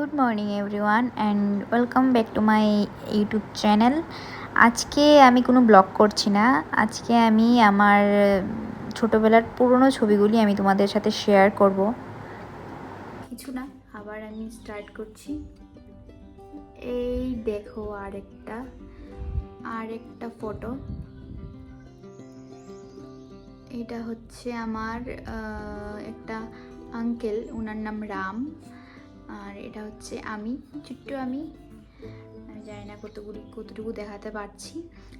Good morning everyone and welcome back to my YouTube channel আজকে আমি কোনো blog করছি না। আজকে আমি আমার ছোটোবেলার পুরনো ছবিগুলি আমি তোমাদের সাথে শেয়ার করব। কিছু না, আবার আমি স্টার্ট করছি। এই দেখো আরেকটা আরেকটা ফটো এটা হচ্ছে আমার একটা আঙ্কেল ওনার নাম রাম। আর এটা হচ্ছে আমি, ছোট্ট আমি। আমি জানি না কতগুলি, কতটুকু দেখাতে পারছি।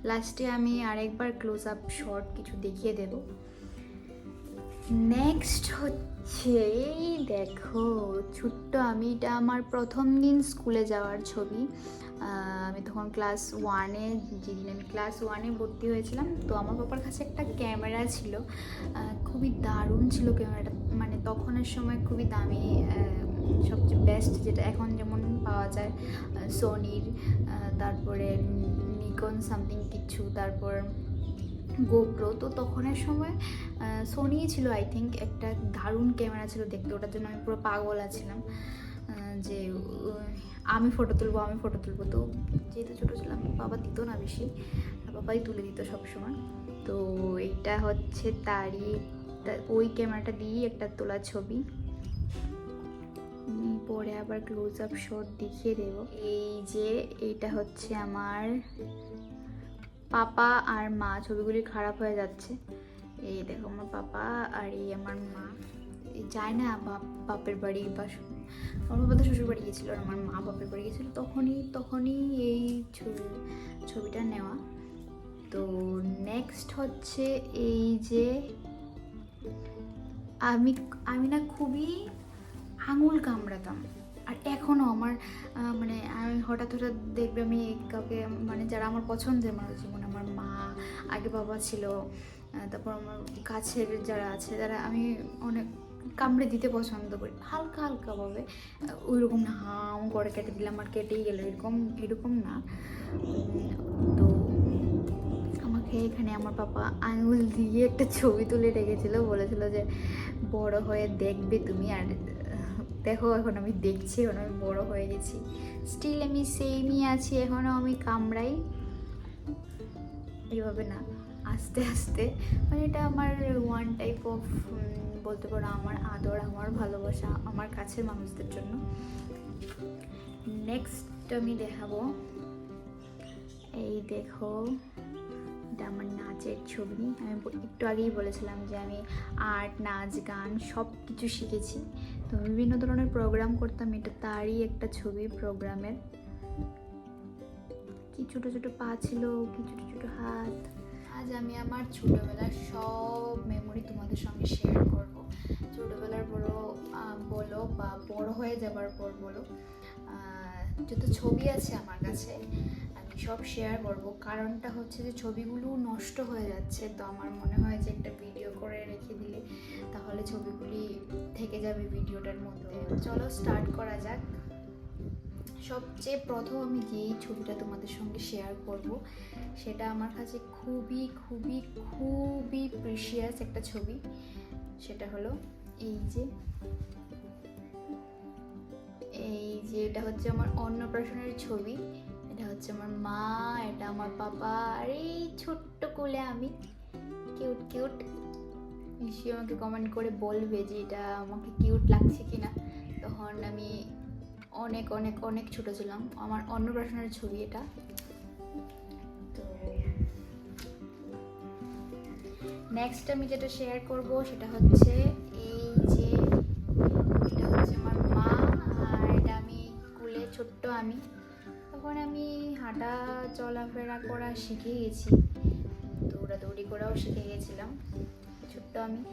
লাস্টে আমি আরেকবার ক্লোজ আপ শর্ট কিছু দেখিয়ে দেব। নেক্সট হচ্ছে, এই দেখো, ছোট্ট আমি, এটা আমার প্রথম দিন স্কুলে যাওয়ার ছবি। আমি তখন ক্লাস ওয়ানে যেদিন আমি ক্লাস ওয়ানে ভর্তি হয়েছিলাম, তো আমার বাবার কাছে একটা ক্যামেরা ছিল। খুবই দারুণ ছিল ক্যামেরাটা মানে তখনের সময় খুবই দামি সবচেয়ে বেস্ট যেটা এখন যেমন পাওয়া যায় সোনির তারপরে নিকন সামথিং কিছু, তারপর গোপ্রো তো তখনের সময় সোনি ছিল আই থিঙ্ক একটা দারুণ ক্যামেরা ছিল দেখতে। ওটার জন্য আমি পুরো পাগল আছিলাম যে আমি ফটো তুলবো, আমি ফটো তুলবো। তো যেহেতু ছোটো ছিলাম, বাবা দিত না বেশি বাবাই তুলে দিত সবসময়। তো এটা হচ্ছে তারই ওই ক্যামেরাটা দিয়েই একটা তোলা ছবি। পরে আবার ক্লোজ আপ শট দেখিয়ে দেব। এই যে এটা হচ্ছে আমার পাপা আর মা, ছবিগুলি খারাপ হয়ে যাচ্ছে। এই দেখো আমার পাপা আর এই আমার মা। যায় না বাপ, বাপের বাড়ি বা আমার বাবা তো শ্বশুর বাড়ি গেছিল আর আমার মা বাপের বাড়ি গেছিল তখনই তখনই এই ছবি, ছবিটা নেওয়া। তো নেক্সট হচ্ছে এই যে আমি আমি না খুবই আঙুল কামড়াতাম। আর এখনও আমার মানে আমি হঠাৎ হঠাৎ দেখবে আমি কাউকে মানে যারা আমার পছন্দের মানুষ, যেমন আমার মা, আগে বাবা ছিল তারপর আমার কাছের যারা আছে যারা আমি অনেক কামড়ে দিতে পছন্দ করি। হালকা হালকাভাবে ওই রকম না, হাম করে কেটে দিলাম, আর কেটেই গেল, এরকম এরকম না। তো আমাকে এখানে আমার পাপা আঙুল দিয়ে একটা ছবি তুলে রেখেছিল, বলেছিল যে, বড় হয়ে দেখবে তুমি, আর দেখো, এখন আমি দেখছি, এখন আমি বড় হয়ে গেছি। স্টিল আমি সেমই আছি এখনও আমি কামড়াই। এইভাবে না, আস্তে আস্তে। মানে এটা আমার ওয়ান টাইপ অফ বলতে পারো আমার আদর, আমার ভালোবাসা, আমার কাছের মানুষদের জন্য। নেক্সট আমি দেখাবো। এই দেখো, এটা আমার নাচের ছবি। আমি একটু আগেই বলেছিলাম যে আমি আর্ট নাচ, গান সব কিছু শিখেছি। তো বিভিন্ন ধরনের প্রোগ্রাম করতাম। এটা তারই একটা ছবি প্রোগ্রামের কি ছোটো ছোটো পা ছিল, কি ছোটো ছোটো হাত। আজ আমি আমার ছোটোবেলার সব মেমোরি তোমাদের সঙ্গে শেয়ার করব। ছোটোবেলার বড় বলো বা বড় হয়ে যাবার পর বলো। যত ছবি আছে আমার কাছে সব শেয়ার করব। কারণটা হচ্ছে যে ছবিগুলো নষ্ট হয়ে যাচ্ছে। তো আমার মনে হয় যে একটা ভিডিও করে রেখে দিলে তাহলে ছবিগুলি থেকে যাবে ভিডিওটার মধ্যে। চলো স্টার্ট করা যাক। সবচেয়ে প্রথম আমি যেই ছবিটা তোমাদের সঙ্গে শেয়ার করব, সেটা আমার কাছে খুবই খুবই খুবই প্রিশিয়াস একটা ছবি। সেটা হলো এই যে এই যে এটা হচ্ছে আমার অন্নপ্রাশনের ছবি। এটা হচ্ছে আমার মা, এটা আমার বাবা আর এই ছোট্ট কোলে আমি। কিউট কিউট নিশ্চয়ই আমাকে কমেন্ট করে বলবে যে এটা আমাকে কিউট লাগছে কি না তখন আমি অনেক অনেক অনেক ছোট ছিলাম। আমার অন্নপ্রাশনের ছবি এটা। তো নেক্সট আমি যেটা শেয়ার করব সেটা হচ্ছে এই যে এটা হচ্ছে আমার মা, আর এটা আমি কুলে ছোট্ট আমি। তখন আমি হাঁটা চলাফেরা করা শিখে গেছি। দৌড়াদৌড়ি করাও শিখে গেছিলাম। ছোট্ট আমি।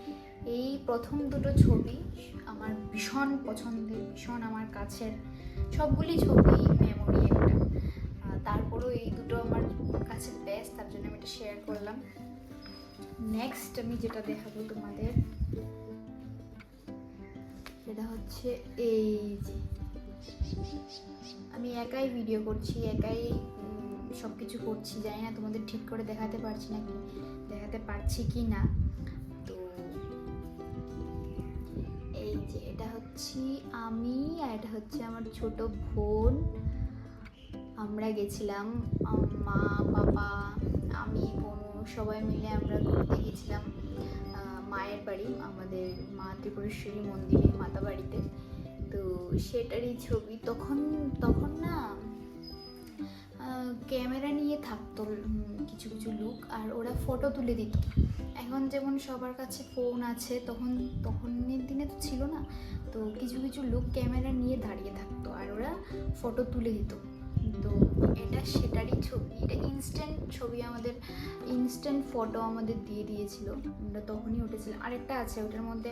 এই প্রথম দুটো ছবি আমার ভীষণ পছন্দের, ভীষণ আমার কাছের। সবগুলি ছবি মেমোরি একটা। তারপরেও এই দুটো আমার কাছে বেস্ট তার জন্য আমি এটা শেয়ার করলাম। নেক্সট আমি যেটা দেখাবো তোমাদের, সেটা হচ্ছে এই যে আমি একাই ভিডিও করছি, একাই সব কিছু করছি, জানি না তোমাদের ঠিক করে দেখাতে পারছি না কি দেখাতে পারছি কি না। তো এই যে, এটা হচ্ছে আমি আর এটা হচ্ছে আমার ছোট বোন। আমরা গেছিলাম মা, বাবা, আমি, বোন, সবাই মিলে আমরা ঘুরতে গেছিলাম মায়ের বাড়ি, আমাদের মা ত্রিপুরেশ্বরী মন্দিরে মাতা বাড়িতে তো সেটারই ছবি। তখন তখন না ক্যামেরা নিয়ে থাকতো কিছু কিছু লুক, আর ওরা ফটো তুলে দিত। এখন যেমন সবার কাছে ফোন আছে, তখন, তখনের দিনে তো ছিল না। তো কিছু কিছু লুক ক্যামেরা নিয়ে দাঁড়িয়ে থাকতো, আর ওরা ফটো তুলে দিত। এটা সেটারই ছবি। এটা ইনস্ট্যান্ট ছবি আমাদের ইনস্ট্যান্ট ফটো আমাদের দিয়ে দিয়েছিল। আমরা তখনই উঠেছিলাম আরেকটা আছে, ওটার মধ্যে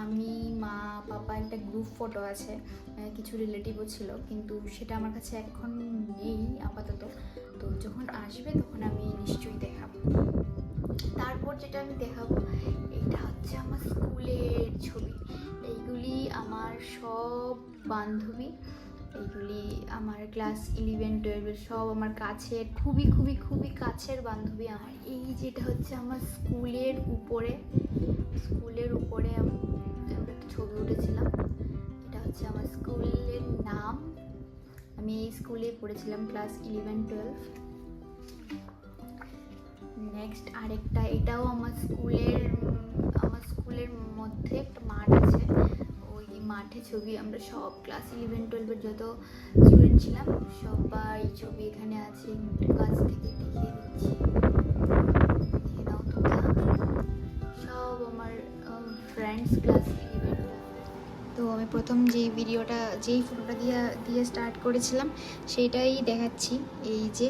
আমি, মা, পাপা একটা গ্রুপ ফটো আছে কিছু রিলেটিভও ছিল। কিন্তু সেটা আমার কাছে এখন নেই আপাতত। তো যখন আসবে তখন আমি নিশ্চয়ই দেখাবো। তারপর যেটা আমি দেখাবো, এটা হচ্ছে আমার স্কুলের ছবি। এইগুলি আমার সব বান্ধবী। এইগুলি আমার ক্লাস ইলেভেন টুয়েলভের সব আমার কাছের খুবই খুবই খুবই কাছের বান্ধবী আমার। এই যেটা হচ্ছে আমার স্কুলের উপরে স্কুলের উপরে আম- আমরা একটা ছবি উঠেছিলাম। এটা হচ্ছে আমার স্কুলের নাম। আমি এই স্কুলে পড়েছিলাম ক্লাস ইলেভেন টুয়েলভ নেক্সট আরেকটা, এটাও আমার স্কুলের আমার স্কুলের মধ্যে একটা মাঠ আছে। মাঠে ছবি, আমরা সব ক্লাস ইলেভেন টুয়েলভের যত স্টুডেন্ট ছিলাম, সবাই ছবি এখানে আছে কাছ থেকে দেখিয়ে দিচ্ছি। সব আমার ফ্রেন্ডস ক্লাস ইলেভেন তো আমি প্রথম যেই ভিডিওটা যেই ফটোটা দিয়ে দিয়ে স্টার্ট করেছিলাম সেইটাই দেখাচ্ছি। এই যে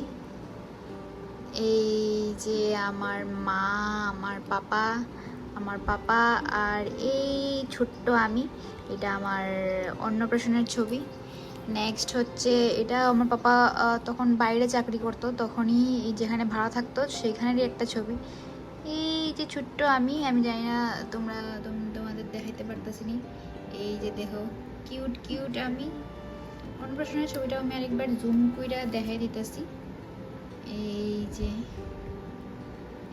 এই যে আমার মা, আমার পাপা আমার পাপা আর এই ছোট্ট আমি। এটা আমার অন্নপ্রাশনের ছবি। নেক্সট হচ্ছে এটা আমার পাপা তখন বাইরে চাকরি করতো, তখনই যেখানে ভাড়া থাকতো সেখানেরই একটা ছবি। এই যে ছোট্ট আমি আমি জানি না তোমরা, তোম- তোমাদের দেখাইতে পারতেছি নি এই যে দেখো কিউট কিউট আমি। অন্নপ্রাশনের ছবিটা আমি আরেকবার জুম কইরা দেখাই দিতেছি। এই যে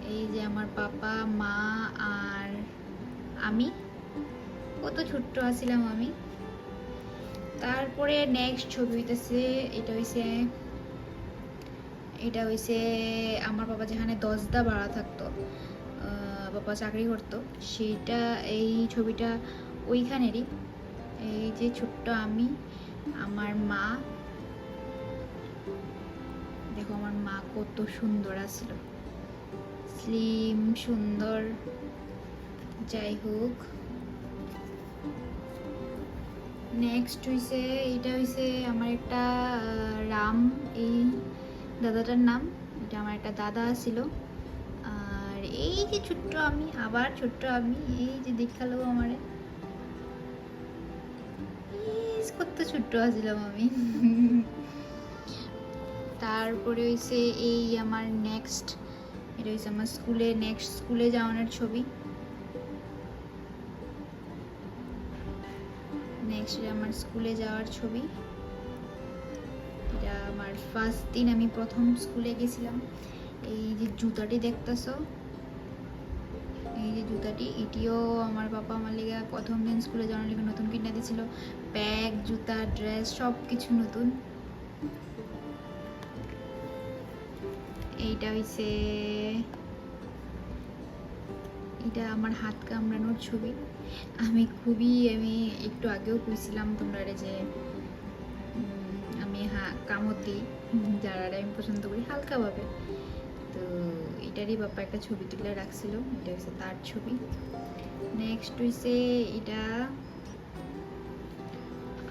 এই যে আমার পাপা, মা আর আমি। কত ছোট্ট আছিলাম আমি। তারপরে নেক্সট ছবি হইতেছে, এটা হইছে এটা হইছে আমার বাবা যেখানে দশদা ভাড়া থাকতো বাবা চাকরি করতো সেইটা এই ছবিটা ওইখানেরই। এই যে ছোট্ট আমি, আমার মা। দেখো আমার মা কত সুন্দর আসলো। স্লিম সুন্দর। যাই হোক। নেক্সট হইছে এটা হইছে আমার একটা রাম, এই দাদাটার নাম। এটা আমার একটা দাদা ছিল। আর এই যে ছোট্ট আমি, আবার ছোট্ট আমি, এই যে দেখাল আমারে। কত ছোট্ট আছিলাম আমি। তারপরে হইছে এই আমার নেক্সট এটা হইছে আমার স্কুলে নেক্সট স্কুলে যাওয়ানোর ছবি। নেক্সট আমার স্কুলে যাওয়ার ছবি। এটা আমার ফার্স্ট দিন আমি প্রথম স্কুলে গেছিলাম। এই যে জুতাটি দেখতেছো? এই যে জুতাটি, এটিও আমার বাবা আমার লেগে প্রথম দিন স্কুলে যাওয়ার লেগে নতুন কিনে দিয়েছিল। ব্যাগ, জুতা ড্রেস সব কিছু নতুন। এইটা হইছে, এটা আমার হাত কামড়ানোর ছবি। আমি খুবই, আমি একটু আগেও কইছিলাম তোমরা যে আমি হা দিই যারা আমি পছন্দ করি হালকাভাবে। তো এটারই বাপ্পা একটা ছবি তুলে রাখছিল, এটা হচ্ছে তার ছবি। নেক্সট হইছে এটা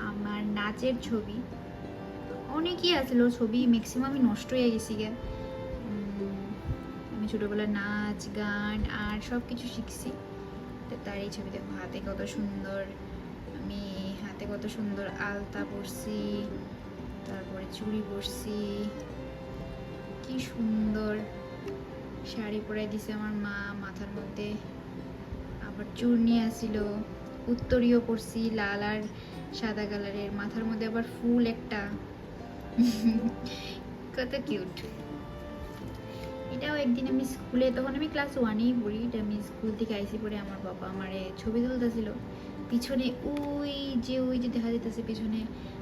আমার নাচের ছবি। অনেকই আছিল ছবি ম্যাক্সিমামই নষ্ট হয়ে গেছি গে আমি ছোটোবেলায় নাচ, গান আর সব কিছু শিখছি। তার এই ছবি দেখো হাতে কত সুন্দর আমি হাতে কত সুন্দর আলতা পরছি, তারপরে চুড়ি পরছি। কি সুন্দর শাড়ি পরাই দিছে আমার মা মাথার মধ্যে। আবার চূর্ণি আসিল উত্তরীয় পরছি, লাল আর সাদা কালারের মাথার মধ্যে আবার ফুল একটা। কত কিউট এটাও একদিন আমি স্কুলে, তখন আমি ক্লাস ওয়ানেই পড়ি। এটা আমি স্কুল থেকে আইসি পড়ে আমার বাবা আমার ছবি তুলতেছিল। পিছনে ওই যে ওই যে দেখা যেতেছে পিছনে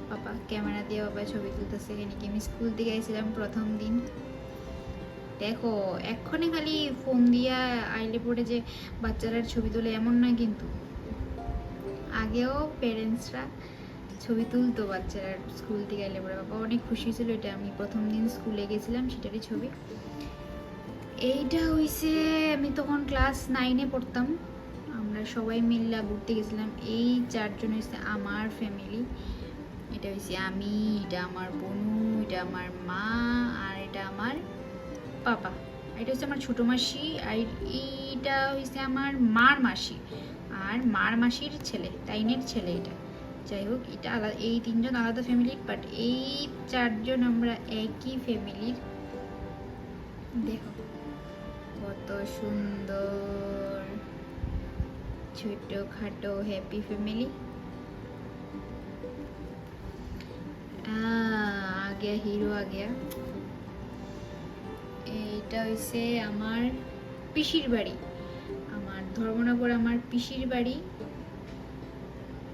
বাবা ক্যামেরা দিয়ে বাবা ছবি তুলতেছে। নাকি আমি স্কুল থেকে গেছিলাম প্রথম দিন। দেখো, এক্ষণে খালি ফোন দিয়া আইলে পড়ে যে বাচ্চারা ছবি তোলে এমন নয় কিন্তু। আগেও প্যারেন্টসরা ছবি তুলতো বাচ্চারা স্কুল থেকে এলে পরে। বাবা অনেক খুশি ছিল এটা আমি প্রথম দিন স্কুলে গেছিলাম সেটারই ছবি। এইটা হইছে, আমি তখন ক্লাস নাইনে পড়তাম। আমরা সবাই মিল্লা ঘুরতে গেছিলাম। এই চারজন হয়েছে আমার ফ্যামিলি এটা হয়েছে আমি, এটা আমার বোনু, এটা আমার মা, আর এটা আমার পাপা। এটা হচ্ছে আমার ছোটো মাসি, আর এইটা হচ্ছে আমার মার মাসি। আর মার মাসির ছেলে, তাইনের ছেলে এটা। যাই হোক, এটা আলাদা এই তিনজন আলাদা ফ্যামিলির বাট এই চারজন আমরা একই ফ্যামিলির দেখো। কত সুন্দর। ছোটখাটো হ্যাপি ফ্যামিলি আগিয়া হিরো আগিয়া এইটা এটা হয়েছে আমার পিসির বাড়ি। আমার ধর্মনগর আমার পিসির বাড়ি।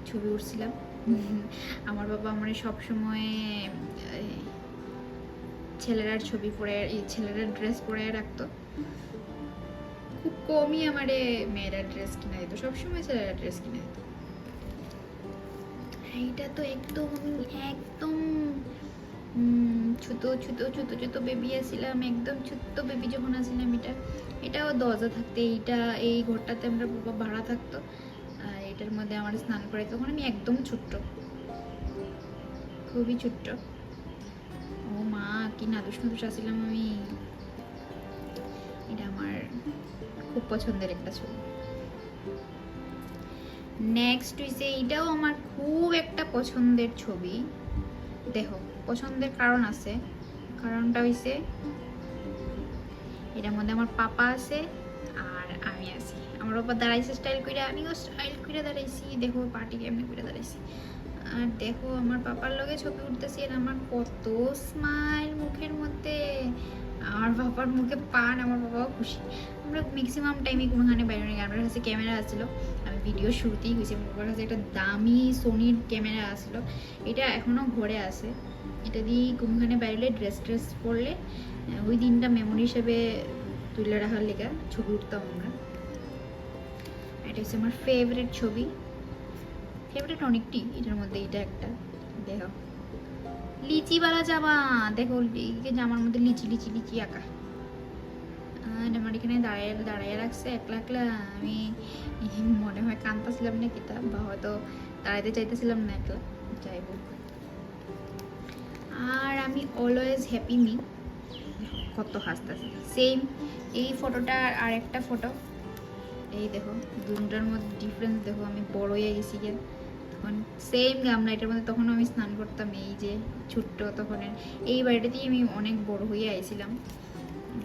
ছবি উঠছিলাম। আমার বাবা মানে আমার সবসময় ছেলেরার ছবি পরে ছেলেরার ড্রেস পরে রাখতো। খুব কমই আমারে মেয়েরা ড্রেস কিনে দিত। সবসময় ছেলেরা ড্রেস কিনে দিত। এইটা তো একদম একদম ছুতো ছুতো ছুতো ছোট বেবি আসছিলাম একদম ছোট্ট বেবি যখন আসছিলাম এটা, এটাও দরজা থাকতে, এইটা, এই ঘরটাতে আমরা বাবা ভাড়া থাকতো। আর এটার মধ্যে আমার স্নান করে তখন আমি একদম ছোট্ট। খুবই ছোট্ট। ও মা, কি নাদুস নাদুস আসছিলাম আমি। এটা আমার খুব পছন্দের একটা ছবি। নেক্সট হইছে এইটাও আমার খুব একটা পছন্দের ছবি। দেখো, পছন্দের কারণ আছে। কারণটা হইছে, এটার মধ্যে আমার পাপা আছে আর আমি আছি। আমার বাবা দাঁড়াইছে স্টাইল করে আমিও স্টাইল করে দাঁড়াইছি। দেখো পার্টি কেমনি করে দাঁড়াইছি। আর দেখো, আমার পাপার লগে ছবি উঠতেছি আর আমার কত স্মাইল মুখের মধ্যে। আমার বাবার মুখে পান, আমার বাবাও খুশি। আমরা ম্যাক্সিমাম টাইমে কোনোখানে বাইরে নেই। আমার কাছে ক্যামেরা আসছিল। আমি ভিডিও শুরুতেই হয়েছে আমার কাছে একটা দামি সোনির ক্যামেরা আসলো এটা এখনও ঘরে আছে। এটা দিয়ে কোনোখানে বাইরে ড্রেস ট্রেস পরলে ওই দিনটা মেমোরি হিসেবে তুলে রাখার লেগা ছবি উঠতাম আমরা। এটা হচ্ছে আমার ফেভারিট ছবি। ফেভারিট অনেকটি। এটার মধ্যে এটা একটা। দেখো। লিচিওয়ালা জামা। দেখো, এই জামার মধ্যে লিচি লিচি লিচি আঁকা। আমার এখানে দাঁড়ায় দাঁড়ায় রাখছে, একলা একলা আমি মনে হয় কাঁদতেছিলাম না কিতা বা হয়তো দাঁড়াইতে চাইতেছিলাম না একলা। যাই হোক। আর আমি অলওয়েজ হ্যাপি মি কত হাসতেছে। সেম এই ফটোটা আর একটা ফটো এই দেখো, দুটার মধ্যে ডিফারেন্স দেখো, আমি বড় হয়ে গেছি গিয়ে তখন সেম গামলা এটার মধ্যে তখন আমি স্নান করতাম, এই যে ছোট্ট তখন এই বাড়িটাতেই আমি অনেক বড় হয়ে আইছিলাম।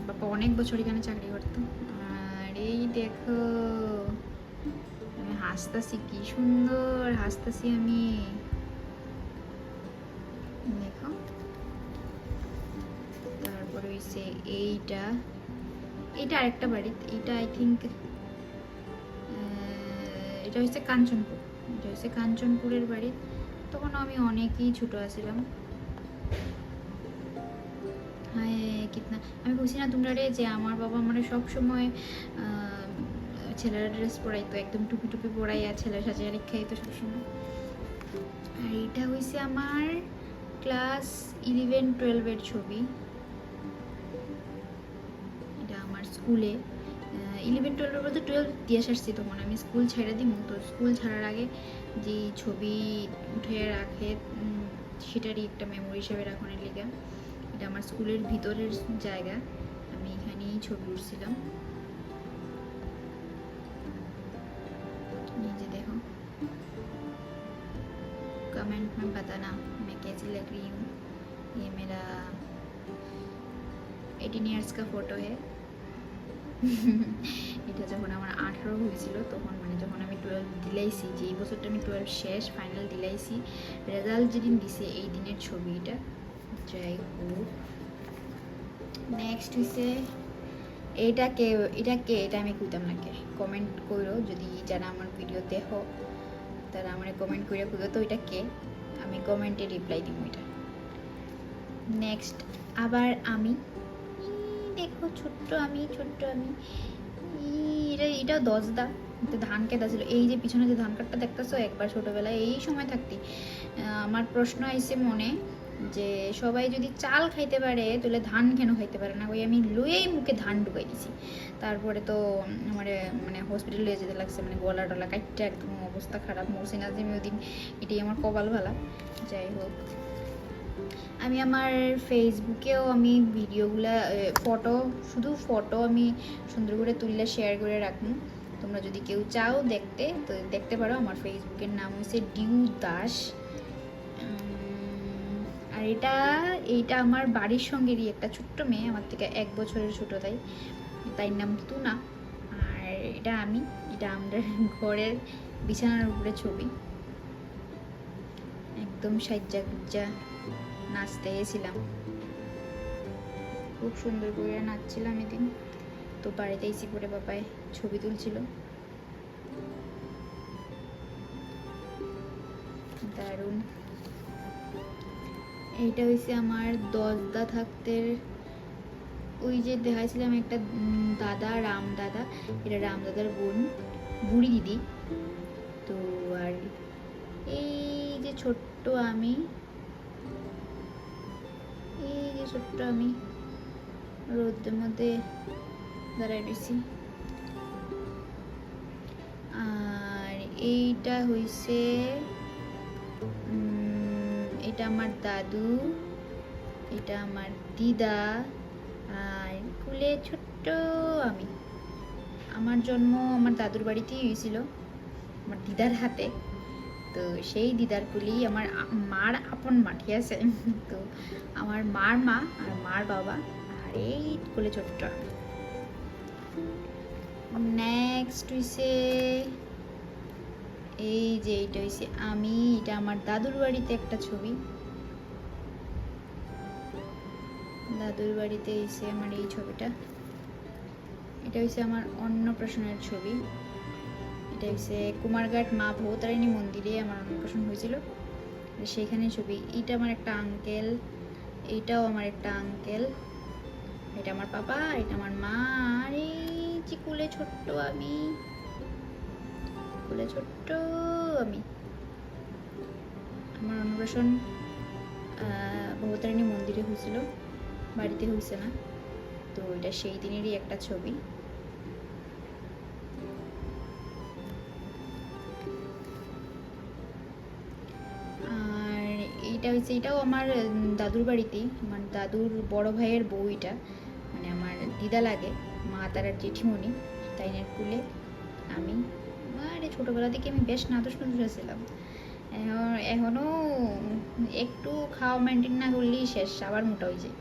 বাবা অনেক বছর এখানে চাকরি করতাম আর এই দেখো, আমি হাসতাছি, কি সুন্দর হাসতাছি আমি। দেখো, তারপর হইছে এইটা এটা আরেকটা বাড়ি, এইটা আই থিঙ্ক এটা হচ্ছে কাঞ্চনপুর, এটা হচ্ছে কাঞ্চনপুরের বাড়ি। তখন আমি অনেকই ছোট আছিলাম। কিতনা আমি বুঝি না, তোমরা রে, যে আমার বাবা মানে সব সময় ছেলেরা ড্রেস পরাইতো, একদম টুপি টুপি পরাই আর ছেলের সাথে খাইতো সবসময়। আর এটা হয়েছে আমার ক্লাস ইলেভেন টুয়েলভের ছবি। এটা আমার স্কুলে। ইলেভেন টুয়েলভের বলতে টুয়েলভ দিয়ে আসছি তখন। আমি স্কুল ছেড়ে দিই তো স্কুল ছাড়ার আগে যে ছবি উঠে রাখে সেটারই একটা মেমোরি হিসেবে রাখনের লেগে। এটা আমার স্কুলের ভিতরের জায়গা আমি এখানেই ছবি উঠছিলাম ये जे देखो कमेंट में बताना मैं कैसी लग रही हूँ ये मेरा 18 इयर्स का फोटो है এটা যখন আমার আঠারো হয়েছিল তখন মানে যখন আমি টুয়েলভ দিলাইছি যে এই বছরটা আমি টুয়েলভ শেষ ফাইনাল দিলাইছি রেজাল্ট যেদিন দিছে এই দিনের ছবি এটা যাই হোক নেক্সট হইছে, এইটা কে এটা কে, এটা আমি কইতাম না কে? কমেন্ট করো যদি যারা আমার ভিডিও দেখো, তারা আমার কমেন্ট করে খুঁজো তো এটা কে? আমি কমেন্টে রিপ্লাই দিব এটা। নেক্সট আবার আমি। দেখো, ছোট্ট আমি ছোট্ট আমি। এটা এটা দশদা। ধান কেতা ছিল এই যে পিছনে যে ধান কাটটা দেখতেছো, একবার ছোটবেলায় এই সময় থাকতি। আমার প্রশ্ন আইছে মনে যে সবাই যদি চাল খাইতে পারে, তাহলে ধান কেন খাইতে পারে না? ওই আমি লুয়েই মুখে ধান ঢুকাই দিছি। তারপরে তো আমার মানে হসপিটালে যেতে লাগছে মানে গলা টলা কাটতে একদম অবস্থা খারাপ মরছি না যে আমি ওই দিন এটাই আমার কপাল ভালা। যাই হোক, আমি আমার ফেসবুকেও আমি ভিডিওগুলা ফটো, শুধু ফটো আমি সুন্দর করে তুললে শেয়ার করে রাখব। তোমরা যদি কেউ চাও দেখতে, তো দেখতে পারো, আমার ফেসবুকের নাম হচ্ছে ডিউ দাস আর এটা, এইটা আমার বাড়ির সঙ্গেরই একটা ছোট্ট মেয়ে, আমার থেকে এক বছরের ছোট তাই। তাই নাম তুনা। আর এটা আমি, এটা আমাদের ঘরের বিছানার উপরে ছবি। একদম সাজ্জা গুজ্জা নাচতে গেছিলাম। খুব সুন্দর করে নাচছিলাম এদিন। তো বাড়িতে এসি পরে বাবাই ছবি তুলছিল। দারুণ। এইটা হয়েছে আমার দশদা থাকতে, ওই যে দেখাইছিলাম একটা দাদা, রাম দাদা, এটা রাম দাদার বোন, বুড়ি দিদি। তো আর এই যে ছোট্ট আমি, এই যে ছোট্ট আমি রোদের মধ্যে দাঁড়ায় রয়েছি আর এইটা হইছে এটা আমার দাদু, এটা আমার দিদা আর কুলে ছোট্ট আমি। আমার জন্ম আমার দাদুর বাড়িতেই হয়েছিল, আমার দিদার হাতে। তো সেই দিদার কুলি আমার মার আপন মা ঠিক আছে। তো আমার মার মা আর মার বাবা আর এই কোলে ছোট্ট নেক্সট হইছে এই যে এইটা হইছে, আমি, এটা আমার দাদুর বাড়িতে একটা ছবি। দাদুর বাড়িতে এসে আমার এই ছবিটা। এটা হইছে আমার অন্নপ্রাশনের ছবি। এটা হচ্ছে কুমারঘাট মা ভৌতারিণী মন্দিরে আমার অন্নপ্রাশন হয়েছিল সেইখানে ছবি, এইটা আমার একটা আঙ্কেল, এইটাও আমার একটা আঙ্কেল। এটা আমার পাপা, এটা আমার মা, আর এই যে কুলে ছোট্ট আমি। কুলে ছোট্ট আমি। আমার অন্নপ্রাশন ভবতারিণী মন্দিরে হয়েছিল, বাড়িতে হয়েছে না। তো এটা সেই দিনেরই একটা ছবি। আর এইটা হচ্ছে এটাও আমার দাদুর বাড়িতেই। আমার দাদুর বড় ভাইয়ের বউ এটা। মানে আমার দিদা লাগে, মা তার জেঠিমণি তাইনের কুলে আমি আরে ছোটোবেলা থেকে আমি বেশ নাদুস নাদুস ছিলাম। এখন- এখনও একটু খাওয়া মেনটেন না করলেই শেষ, আবার মোটা হয়ে যায়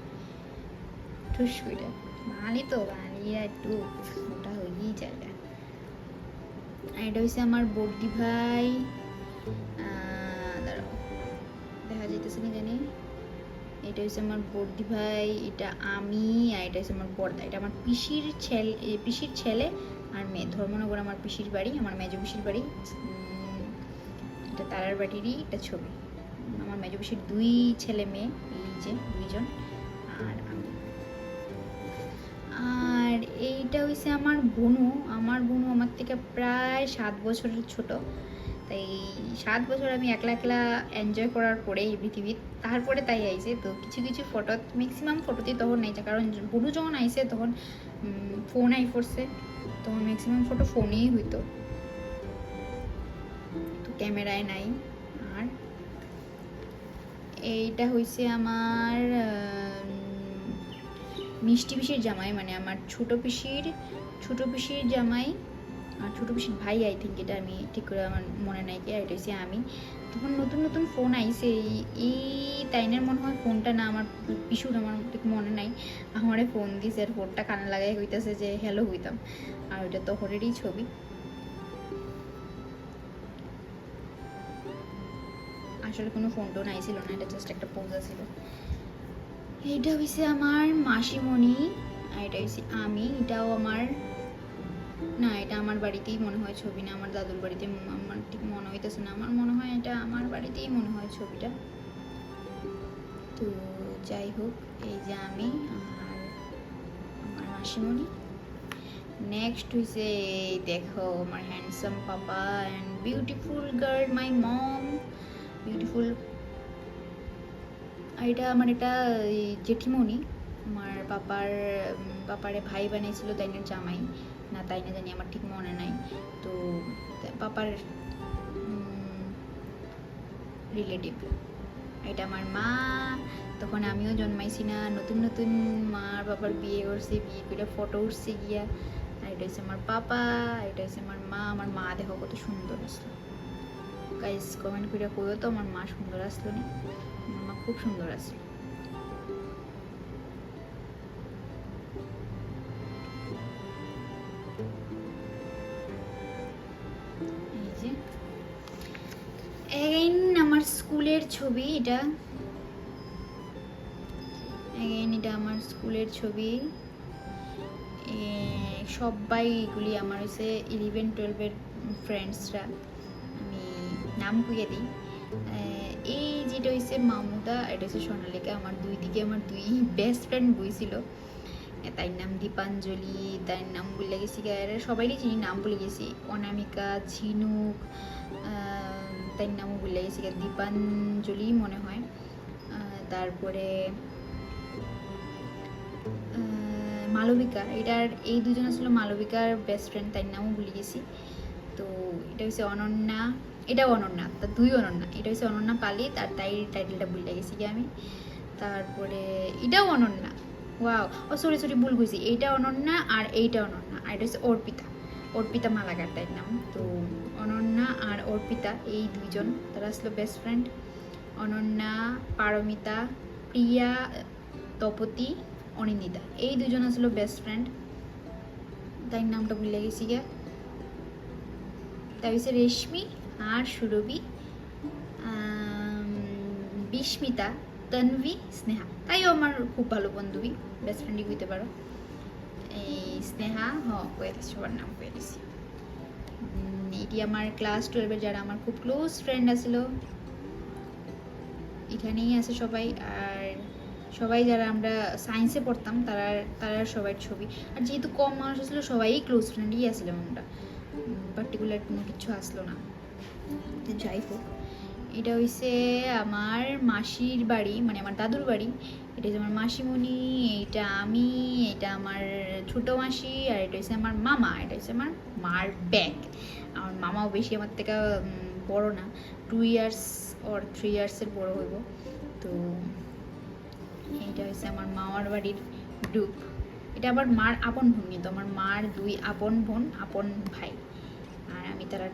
ঠুস করে। বাঙালি তো বাঙালিরা একটু মোটা হয়েই যায়। আর এটা হচ্ছে আমার বর্দি ভাই। দেখা যাইতেছে না জানি? এটা হচ্ছে আমার বর্দি ভাই, এটা আমি, আর এটা হচ্ছে আমার বর্দা এটা আমার পিসির ছেলে পিসির ছেলে আর মেয়ে ধর্মনগর আমার পিসির বাড়ি, আমার মেজ পিসির বাড়ি এটা তারার বাড়িরই একটা ছবি। আমার মেজ পিসির দুই ছেলে মেয়ে, এই যে দুইজন, আর আমি। আর এইটা হচ্ছে আমার বোনু। আমার বোনু আমার থেকে প্রায় সাত বছরের ছোট। তাই সাত বছর আমি একলা একলা এনজয় করার পরে এই পৃথিবীর। তারপরে তাই আইছে। তো কিছু কিছু ফটো ম্যাক্সিমাম ফটোতেই তখন নাইছে কারণ বুড়ো যখন আইছে তখন ফোন আই পড়ছে। তখন ম্যাক্সিমাম ফটো ফোনেই হইতো। তো ক্যামেরায় নাই। আর এইটা হইছে আমার মিষ্টি পিসির জামাই মানে আমার ছোট পিসির ছোট পিসির জামাই ছোট পিসির ভাই আই থিঙ্ক এটা আমি ঠিক করে আমার মনে নাই কি, আর এটা হচ্ছে আমি। তখন নতুন নতুন ফোন আইছে, এই- এই তাইনের মনে হয় ফোনটা না আমার পিসুর, আমার ঠিক মনে নাই। আমারে ফোন দিছে আর ফোনটা কানে লাগাই হইতেছে যে হ্যালো হইতাম। আর ওইটা তো হরেরই ছবি। আসলে কোনো ফোন টোন আইছিল না, এটা জাস্ট একটা পোজা ছিল এইটা হইছে আমার মাসিমণি, আর এটা হইছে আমি, এটাও আমার না, এটা আমার বাড়িতেই মনে হয় ছবি না, আমার দাদুর বাড়িতে আমার ঠিক মনে হইতেছে না। আমার মনে হয় এটা আমার বাড়িতেই মনে হয় ছবিটা। তো যাই হোক, এই যে আমি আর আমার মাসিমণি। নেক্সট এই দেখো আমার handsome papa and beautiful girl my mom beautiful আর এটা আমার এটা জেঠিমণি। আমার পাপার পাপারে ভাই বানিয়েছিল তাই জামাই। না, তাই না জানি, আমার ঠিক মনে নাই। তো পাপার রিলেটিভ এটা আমার মা, তখন আমিও জন্মাইছি না, নতুন নতুন মা আর বাবার বিয়ে করছে, বিয়ে করে ফটো উঠছে গিয়া। আর এটা হচ্ছে আমার পাপা, এটা হচ্ছে আমার মা আমার মা দেখো কত সুন্দর আসলো। গাইস কমেন্ট করে কইও তো আমার মা সুন্দর আসলো না? আমার মা খুব সুন্দর আসলো। ছবি এটা? এটা আমার স্কুলের ছবি। এ, সবাই এগুলি আমার হচ্ছে ইলেভেন টুয়েলভের ফ্রেন্ডসরা আমি নাম কুইয়ে দিই। এই যেটা হচ্ছে মামুদা এটা হচ্ছে সোনালিকা আমার দুই দিকে আমার দুই বেস্ট ফ্রেন্ড বইছিল তার নাম দীপাঞ্জলি তার নাম বলে গেছি সবাইরই চিনি নাম বলে গেছি। অনামিকা ঝিনুক তার নামও ভুলে গেছি দীপাঞ্জলি মনে হয়। তারপরে মালবিকা। এটার, এই দুজন আসলে মালবিকার বেস্ট ফ্রেন্ড তার নামও ভুলে গেছি। তো এটা হচ্ছে অনন্যা এটাও অনন্যা, তা দুই অনন্যা। এটা হচ্ছে অনন্যা পালিত আর তাই টাইটেলটা ভুলে গেছি কি আমি। তারপরে, এটাও অনন্যা। ওয়াও ও সরি সরি ভুল কইছি এইটা অনন্যা আর এইটা অনন্যা, আর এটা হচ্ছে অর্পিতা। অর্পিতা মালাকার তাই নাম। তো অনন্যা আর অর্পিতা এই দুইজন, তারা আসলো বেস্ট ফ্রেন্ড অনন্যা, পারমিতা, প্রিয়া, তপতি, অনিন্দিতা, এই দুজন আসলো বেস্ট ফ্রেন্ড তাই নামটা ভুলে গেছি গিয়া। তার হচ্ছে রেশমি আর সুরভি বিস্মিতা তন্বী স্নেহা। তাইও আমার খুব ভালো বান্ধবী বেস্ট ফ্রেন্ডই হইতে পারো। এই স্নেহা হ কয়ে সবার নাম এটি আমার ক্লাস টুয়েলভের যারা আমার খুব ক্লোজ ফ্রেন্ড আছিল, এখানেই আছে সবাই। আর সবাই যারা আমরা সায়েন্সে পড়তাম, তারা তারা সবার ছবি। আর যেহেতু কম মানুষ আসলো সবাই ক্লোজ ফ্রেন্ডই আসলাম আমরা পার্টিকুলার কোনো কিছু আসলো না। যাই হোক, এটা হইছে আমার মাসির বাড়ি মানে আমার দাদুর বাড়ি। এটা হচ্ছে আমার মাসিমণি, এটা আমি, এটা আমার ছোটো মাসি, আর এটা হচ্ছে আমার মামা, এটা হচ্ছে আমার মার ব্যাগ। আমার মামাও বেশি আমার থেকে বড় না টু ইয়ার্স ওর থ্রি ইয়ার্সের বড় হইব। তো এইটা হচ্ছে আমার মামার বাড়ির ডুব এটা আমার মার আপন বোন তো আমার মার দুই আপন বোন, আপন ভাই, আর আমি তার আর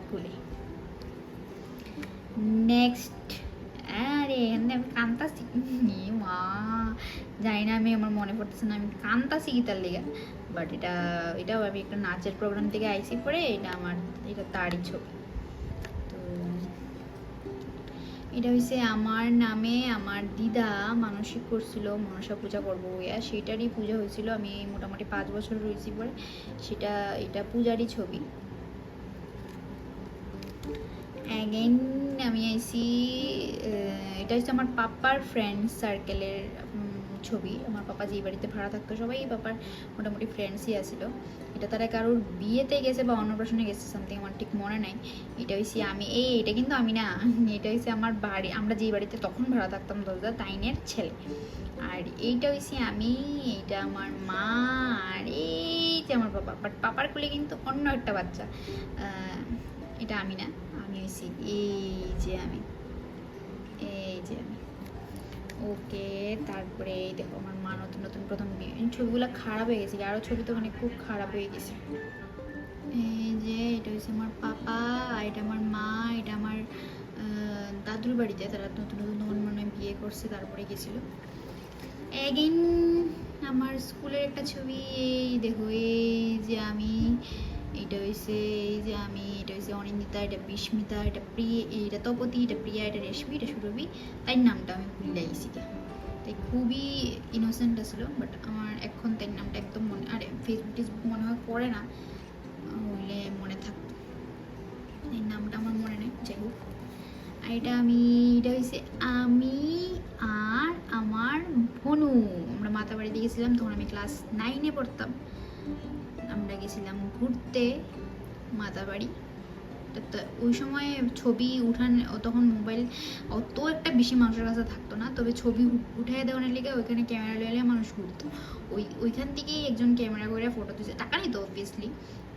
নেক্সট আরে এখানে আমি কান্তাছি ই মা। জানি না, আমি আমার মনে পড়তেছে না, আমি কান্তাছি গীতার লেগে। বাট এটা, এটাও আমি একটা নাচের প্রোগ্রাম থেকে আইসি পরে এটা আমার, এটা তারই ছবি। তো, এটা হচ্ছে আমার নামে আমার দিদা মানসিক করছিল, মনসা পূজা করব ইয়া সেটারই পূজা হয়েছিল আমি মোটামুটি পাঁচ বছর রয়েছি পরে। সেটা, এটা পূজারই ছবি। অ্যাগেন আমি আইসি এটা হচ্ছে আমার পাপার ফ্রেন্ড সার্কেলের ছবি। আমার পাপা যেই বাড়িতে ভাড়া থাকতো, সবাই পাপার মোটামুটি ফ্রেন্ডসই আছিল। এটা তারা কারোর বিয়েতে গেছে বা অন্নপ্রাশনে গেছে সামথিং আমার ঠিক মনে নাই। এটা হয়েছি আমি, এই, এটা কিন্তু আমি না। এটা হয়েছে আমার বাড়ি, আমরা যেই বাড়িতে তখন ভাড়া থাকতাম দশদা তাইনের ছেলে। আর এইটা হয়েছি আমি, এইটা আমার মা, আর এই যে আমার পাপা বাট পাপার কোলে কিন্তু অন্য একটা বাচ্চা। এটা আমি না। হয়েছি এই যে আমি এই যে আমি ওকে তারপরে এই দেখো আমার মা নতুন নতুন প্রথম ছবিগুলো খারাপ হয়ে গেছে আরও ছবি তো মানে খুব খারাপ হয়ে গেছে এই যে এটা হচ্ছে আমার পাপা এটা আমার মা এটা আমার দাদুর বাড়িতে তারা নতুন নতুন তখন মনে বিয়ে করছে তারপরে গেছিল এগেন আমার স্কুলের একটা ছবি এই দেখো এই যে আমি এটা হয়েছে এই যে আমি এটা হয়েছে অনিন্দিতা এটা বিস্মিতা এটা প্রিয় এটা তপতি এটা প্রিয়া এটা রেশমি এটা সুরভি, তাই নামটা আমি ভুলে গেছি। তাই খুবই ইনোসেন্ট আসলো বাট আমার এখন তাই নামটা একদম মনে, আরে ফেসবুক টেসবুক মনে হয় করে না হইলে মনে থাকতো এই নামটা আমার মনে নেই, যাই হোক। আর এটা আমি এটা হয়েছে আমি আর আমার ভনু, আমরা মাতাবাড়িতে গেছিলাম, তখন আমি ক্লাস নাইনে পড়তাম। আমরা গেছিলাম ঘুরতে মাতাবাড়ি। তো ওই সময় ছবি উঠান, তখন মোবাইল অত একটা বেশি মানুষের কাছে থাকতো না, তবে ছবি উঠাই দেওয়ার লেগে ওইখানে ক্যামেরা লইলে মানুষ ঘুরতো। ওই, ওইখান থেকেই একজন ক্যামেরা করে ফটো তুলছে। টাকা নিত অবভিয়াসলি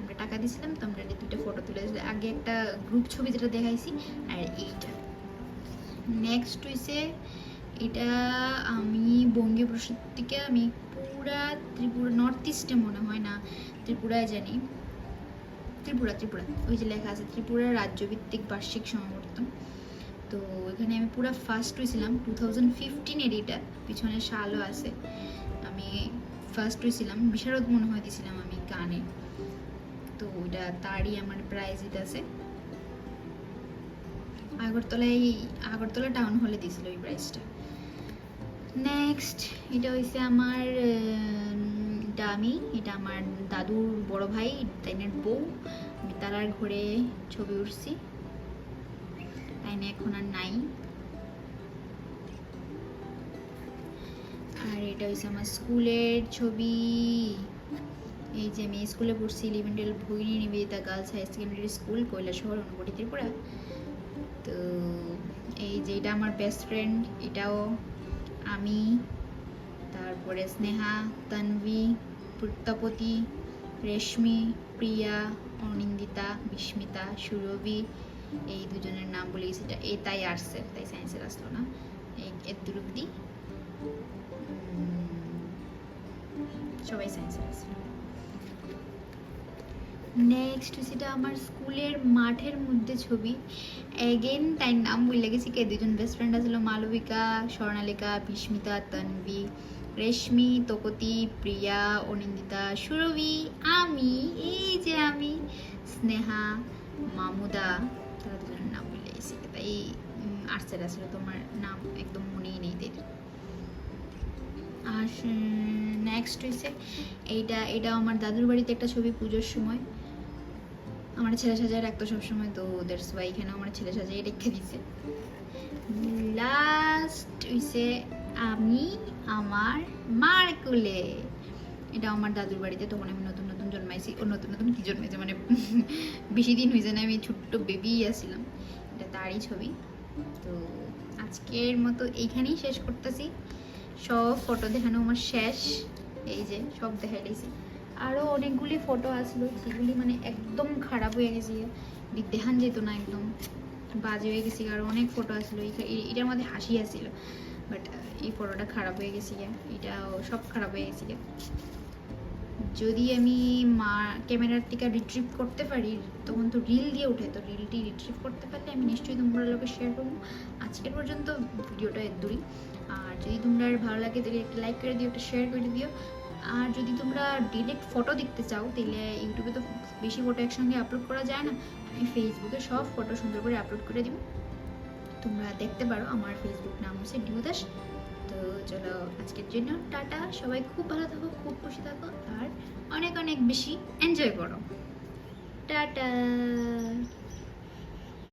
আমরা টাকা দিয়েছিলাম তো আমরা দুইটা ফটো তুলে। আগে একটা গ্রুপ ছবি যেটা দেখাইছি, আর এইটা। নেক্সট হইছে, এটা আমি বঙ্গীয় প্রসাদ থেকে আমি পুরা ত্রিপুরা নর্থ ইস্টে মনে হয় না ত্রিপুরায় জানি। ত্রিপুরা ত্রিপুরা, ওই যে লেখা আছে, ত্রিপুরা রাজ্যভিত্তিক বার্ষিক সমাবর্তন তো এখানে আমি পুরো ফার্স্ট হয়েছিলাম টু থাউজেন্ড ফিফটিনের এটা পিছনে সালও আছে। আমি ফার্স্ট হয়েছিলাম বিশারদ মনে হয় দিয়েছিলাম আমি গানে। তো ওইটা তারই আমার প্রাইজ এটা আছে। আগরতলায়, আগরতলা টাউন হলে দিয়েছিল ওই প্রাইজটা নেক্সট এটা হয়েছে আমার এটা আমি, এটা আমার দাদুর বড় ভাই, তাইনের বউ। তারার ঘরে ছবি উঠছি। তাইনে এখন আর নাই। আর এটা হচ্ছে আমার স্কুলের ছবি। এই যে আমি স্কুলে পড়ছি eleventh Bhagini Nivedita girls high secondary school Kailashahar অনুপটি Tripura তো এই যে এটা আমার বেস্ট ফ্রেন্ড এটাও আমি। তারপরে স্নেহা, তানভি প্রতাপতি রেশমি, প্রিয়া, অনিন্দিতা, বিস্মিতা, সুরভি, এই দুজনের নাম বলে গেছি এ তাই আর্টসের তাই সায়েন্সের আসলো না। এই এর দুরুব্দি সবাই সায়েন্সের আসলো নেক্সট সেটা আমার স্কুলের মাঠের মধ্যে ছবি। এগেন তাই নাম বলে গেছি, কে দুজন বেস্ট ফ্রেন্ড আছিল মালবিকা, স্বর্ণালিকা, বিস্মিতা, তন্বী। রেশমি তকতি প্রিয়া, অনিন্দিতা, সুরভি, আমি, এই যে আমি, স্নেহা, মামুদা তারা দুজনের নাম বলে গেছি। তাই আর্টসের আসলে তোমার নাম একদম মনেই নেই এদের আর নেক্সট হয়েছে এইটা এটা আমার দাদুর বাড়িতে একটা ছবি পুজোর সময়। আমার ছেলে সাজায় রাখতো সবসময়, তো ওদের সবাই এখানে আমার ছেলে সাজাই রেখে দিছে। লাস্ট হইছে আমি আমার মার কোলে। এটা আমার দাদুর বাড়িতে, তখন আমি নতুন নতুন জন্মাইছি। ও নতুন নতুন কি জন্মাইছে মানে বেশি দিন হয়েছে না, আমি ছোট্ট বেবি আসছিলাম এটা তারই ছবি। তো আজকের মতো এইখানেই শেষ করতেছি। সব ফটো দেখানো আমার শেষ। এই যে, সব দেখা দিয়েছি। আরও অনেকগুলি ফটো আসলো, যেগুলি মানে একদম খারাপ হয়ে গেছে। দেখান যেত না একদম। বাজে হয়ে গেছি, আর অনেক ফটো আসলো। এটার মধ্যে হাসি আসছিল। বাট এই ফটোটা খারাপ হয়ে গেছে গিয়া। এটাও সব খারাপ হয়ে গেছে গিয়া। যদি আমি মা, ক্যামেরার থেকে রিট্রিভ করতে পারি, তখন তো রিল দিয়ে উঠে। তো রিলটি রিট্রিভ করতে পারলে আমি নিশ্চয়ই তোমরা লোকে শেয়ার করব। আজকের পর্যন্ত ভিডিওটা এর দূরই আর যদি তোমরা ভালো লাগে, তাহলে একটা লাইক করে দিও, একটা শেয়ার করে দিও। আর যদি তোমরা ডিরেক্ট ফটো দেখতে চাও, তাহলে ইউটিউবে তো বেশি ফটো একসঙ্গে আপলোড করা যায় না। আমি ফেসবুকে সব ফটো সুন্দর করে আপলোড করে দিব। তোমরা দেখতে পারো আমার ফেসবুক নাম হচ্ছে ডিউ দাস। তো চলো আজকের জন্য টাটা, সবাই খুব ভালো থাকো, খুব খুশি থাকো, আর অনেক অনেক বেশি এনজয় করো। টাটা!